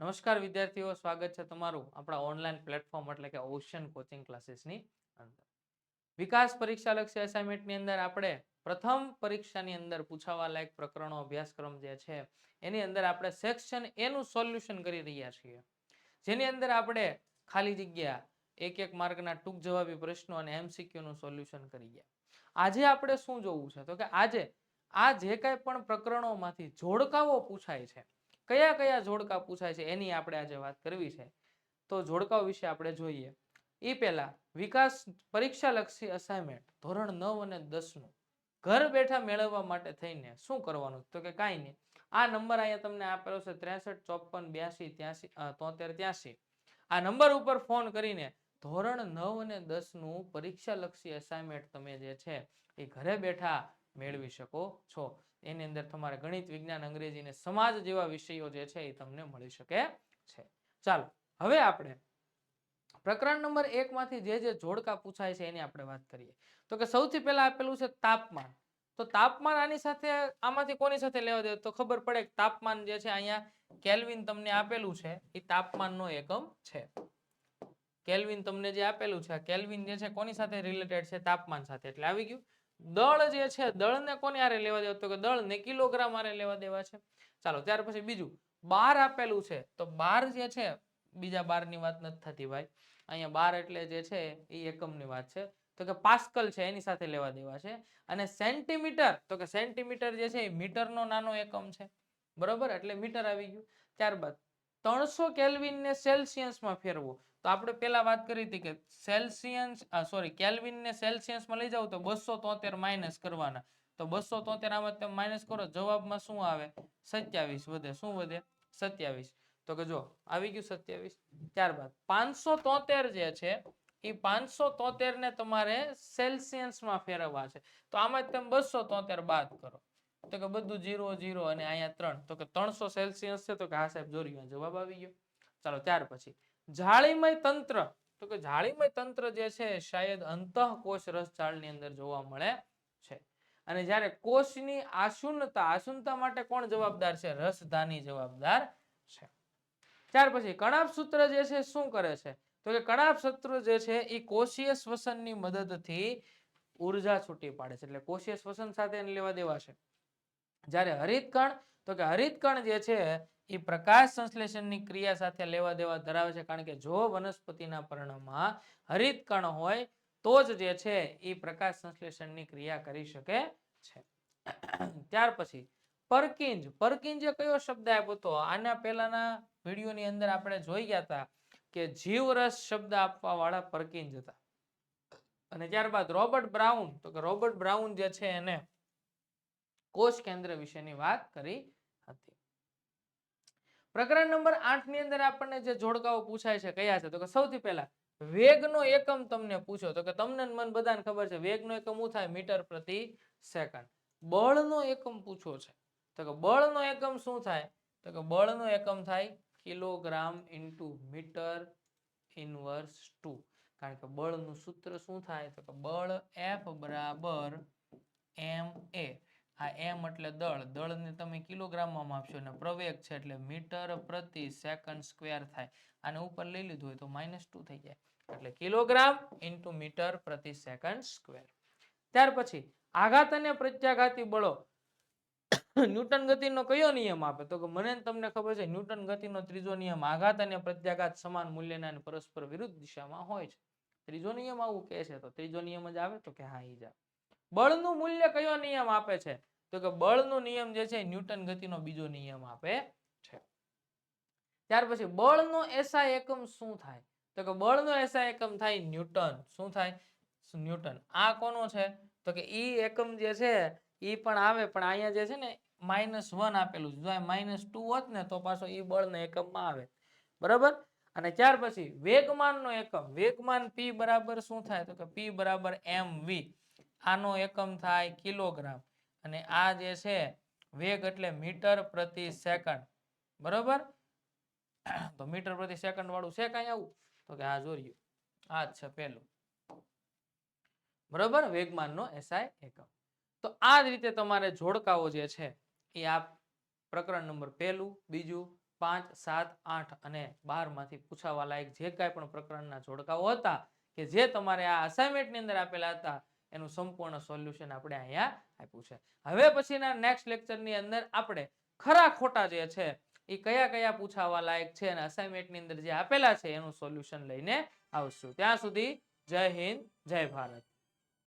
નમસ્કાર વિદ્યાર્થીઓ, સ્વાગત છે તમારું આપણા ઓનલાઈન પ્લેટફોર્મ એટલે કે ઓશન કોચિંગ ક્લાસીસની અંદર. વિકાસ પરીક્ષા લક્ષી અસાઇનમેન્ટની અંદર આપણે પ્રથમ પરીક્ષાની અંદર પૂછાવા લાયક પ્રકરણો, અભ્યાસક્રમ જે છે, એની અંદર આપણે સેક્શન એનું સોલ્યુશન કરી રહ્યા છીએ. જેની અંદર આપણે ખાલી જગ્યા એક એક માર્કના ટૂંક જવાબી પ્રશ્નો અને એમસીક્યુનું સોલ્યુશન કરી ગયા. આજે આપણે શું જોવું છે? તો કે આજે આ જે કાંઈ પણ પ્રકરણોમાંથી જોડકાઓ પૂછાય છે કયા કયા જોડકા પૂછાય છે એની આપણે આજે વાત કરવી છે. તો જોડકાઓ વિશે આપણે જોઈએ. એ પહેલા, વિકાસ પરીક્ષા લક્ષી અસાઇનમેન્ટ ધોરણ નવ અને દસનું ઘર બેઠા મેળવવા માટે થઈને શું કરવાનું? તો કે કાંઈ નહીં. આ નંબર અહીંયા તમને આપેલો છે ત્રેસઠ, ચોપન, બ્યાસી, ત્યાસી તોતેર, ત્યાસી. આ નંબર ઉપર ફોન કરીને ધોરણ નવ અને દસનું પરીક્ષા લક્ષી અસાઇનમેન્ટ તમે જે છે એ ઘરે બેઠા મેળવી શકો છો. એની અંદર તમારે ગણિત, વિજ્ઞાન, અંગ્રેજી અને સમાજ જેવા વિષયો જે છે એ તમને મળી શકે છે. ચાલો, હવે આપણે પ્રકરણ નંબર એક માંથી જે જે જોડકા પૂછાય છે એની આપણે વાત કરીએ. તો કે સૌથી પહેલા આપેલું છે તાપમાન. તો તાપમાન આની સાથે, આમાંથી કોની સાથે લેવા દે તો ખબર પડે તાપમાન જે છે અહીંયા કેલ્વિન તમને આપેલું છે, એ તાપમાનનો એકમ છે. કેલ્વિન તમને જે આપેલું છે કેલ્વિન જે છે કોની સાથે રિલેટેડ છે? તાપમાન સાથે. એટલે આવી ગયું. દળ જે છે, દળને કોને હારે લેવા દેવા? તો કે દળને કિલોગ્રામ આરે લેવા દેવા છે. ચાલો, ત્યાર પછી બીજું. બાર આપેલું છે. તો બાર જે છે, બીજા બારની વાત નથી થતી ભાઈ. અહીંયા બાર એટલે જે છે એ એકમની વાત છે. તો કે પાસ્કલ છે, એની સાથે લેવા દેવા છે. અને સેન્ટીમીટર, તો કે સેન્ટીમીટર જે છે, એ મીટરનો નાનો એકમ છે. બરોબર? એટલે મીટર આવી ગયું. ત્યારબાદ, ત્રણસો કેલ્વિનને સેલ્સિયસમાં ફેરવો. તો આપણે પેલા વાત કરી હતી કે સેલ્સિયન્સ સોરી કેલ્વિન ને સેલ્સિયન્સમાં લઈ જાવ તો બસો તોતેર માઇનસ કરવાના. તો બસો તોતેર આમાં તમે માઇનસ કરો, જવાબમાં શું આવે? સત્યાવીસ વધે. શું વધે? સત્યાવીસ. તો કે જો, આવી ગયું સત્યાવીસ. ત્યારબાદ, પાંચસો તોતેર જે છે, એ પાંચસો તોતેર ને તમારે સેલ્સિયન્સમાં ફેરવવા છે. તો આમાં તમે બસો તોતેર બાદ કરો. તો કે બધું જીરો જીરો અને અહીંયા ત્રણ. તો કે ત્રણસો સેલ્સિયસ છે, તો કે હા સાહેબ જોડ્યું જવાબ આવી ગયો. ચાલો, ત્યાર પછી. જાળીમય તંત્ર, તો કે જાળીમય તંત્ર જે છે શાયદ અંતઃકોશ રસજાળની અંદર જોવા મળે છે. અને જ્યારે કોષની આશુન્નતા આશુન્નતા માટે કોણ જવાબદાર છે? રસધાની જવાબદાર છે. ત્યાર પછી કણાપ સૂત્ર જે છે શું કરે છે? તો કે કણાપ સૂત્ર જે છે એ કોષીય શ્વસનની મદદથી ઊર્જા છૂટી પાડે છે. એટલે કોષીય શ્વસન સાથે એને લેવા દેવા છે જ્યારે હરિતકણ તો કે હરિતકણ જે છે એ પ્રકાશ સંશ્લેષણની ક્રિયા સાથે લેવા દેવા ધરાવે છે. કારણ કે જો વનસ્પતિના પર્ણમાં હરિતકણ હોય, તો જ જે છે એ પ્રકાશ સંશ્લેષણની ક્રિયા કરી શકે છે. ત્યાર પછી પરકિંજ. પરકિંજે કયો શબ્દ આપ્યો હતો આના પહેલાના વિડીયોની અંદર આપણે જોઈ ગયા હતા કે જીવરસ શબ્દ આપવા વાળા પરકિંજ હતા. અને ત્યારબાદ રોબર્ટ બ્રાઉન. તો કે રોબર્ટ બ્રાઉન જે છે એને કોષ કેન્દ્ર વિશેની વાત કરી હતી. પ્રકરણ નંબર આઠની અંદર આપણને જે જોડકાઓ પૂછાય છે, કયા છે? તો કે સૌથી પહેલા, વેગનો એકમ તમને પૂછો. તો કે તમને મન બધાને ખબર છે, વેગનો એકમ શું થાય? મીટર પ્રતિ સેકન્ડ. બળનો એકમ પૂછો છે. તો કે બળનો એકમ શું થાય? તો કે બળનો એકમ થાય kilogram into metre inverse two. કારણ કે બળનું સૂત્ર શું થાય? તો કે બળ એફ બરાબર એમ એ. આ એમ એટલે દળ. દળને તમે કિલોગ્રામમાં માપશો અને પ્રવેગ છે એટલે મીટર પ્રતિ સેકન્ડ સ્ક્વેર થાય. આને ઉપર લઈ લીધું હોય તો માઇનસ ટુ થઈ જાય. એટલે કિલોગ્રામ ઇન્ટુ મીટર પ્રતિ સેકન્ડ સ્ક્વેર. ત્યાર પછી આઘાત અને પ્રત્યાઘાતી બળો. ન્યૂટન ગતિનો કયો નિયમ આપે? તો કે મને તમને ખબર છે, ન્યૂટન ગતિનો ત્રીજો નિયમ આઘાત અને પ્રત્યાઘાત સમાન મૂલ્યના અને પરસ્પર વિરુદ્ધ દિશામાં હોય છે. ત્રીજો નિયમ આવું કહે છે, તો ત્રીજો નિયમ જ આવે તો કે હા, ઈ જ આવે. બળનું મૂલ્ય કયો નિયમ આપે છે? તો કે બળનો નિયમ જે છે ન્યૂટન ગતિનો બીજો નિયમ આપે છે. ત્યાર પછી બળનો એસઆઈ એકમ શું થાય? તો કે બળનો એસઆઈ એકમ થાય ન્યૂટન. શું થાય? ન્યૂટન. આ કોનો છે? તો કે ઈ એકમ જે છે ઈ પણ આવે, પણ અહીંયા જે છે ને માઇનસ વન આપેલું છે. જો માઇનસ ટુ હોત ને તો પાછો ઈ બળના એકમમાં આવે. બરાબર? અને ત્યાર પછી વેગમાનનો એકમ. વેગમાન પી બરાબર શું થાય? તો કે પી બરાબર mv આનો એકમ થાય કિલોગ્રામ. અને આ જે છે, વેગ એટલે મીટર પ્રતિ સેકન્ડ. બરોબર? તો મીટર પ્રતિ સેકન્ડ વાળું છે કાંઈ આવું? તો કે આ જોર્યું આ જ છે પેલું. બરોબર? વેગમાનનો એસઆઈ એકમ. તો આ જ રીતે તમારે જોડકાઓ જે છે, એ આ પ્રકરણ નંબર પહેલું, બીજું, પાંચ, સાત, આઠ અને બારમાંથી પૂછાવા લાયક જે કાંઈ પણ પ્રકરણના જોડકાઓ હતા, કે જે તમારે આ અસાઇનમેન્ટની અંદર આપેલા હતા એનું સંપૂર્ણ સોલ્યુશન આપણે અહીંયા આપ્યું છે. હવે પછીના નેક્સ્ટ લેક્ચરની અંદર આપણે ખરા ખોટા જે છે એ કયા કયા પૂછાવા લાયક છે અને અસાઇનમેન્ટની અંદર જે આપેલા છે, એનું સોલ્યુશન લઈને આવશું. ત્યાં સુધી જય હિન્દ, જય ભારત.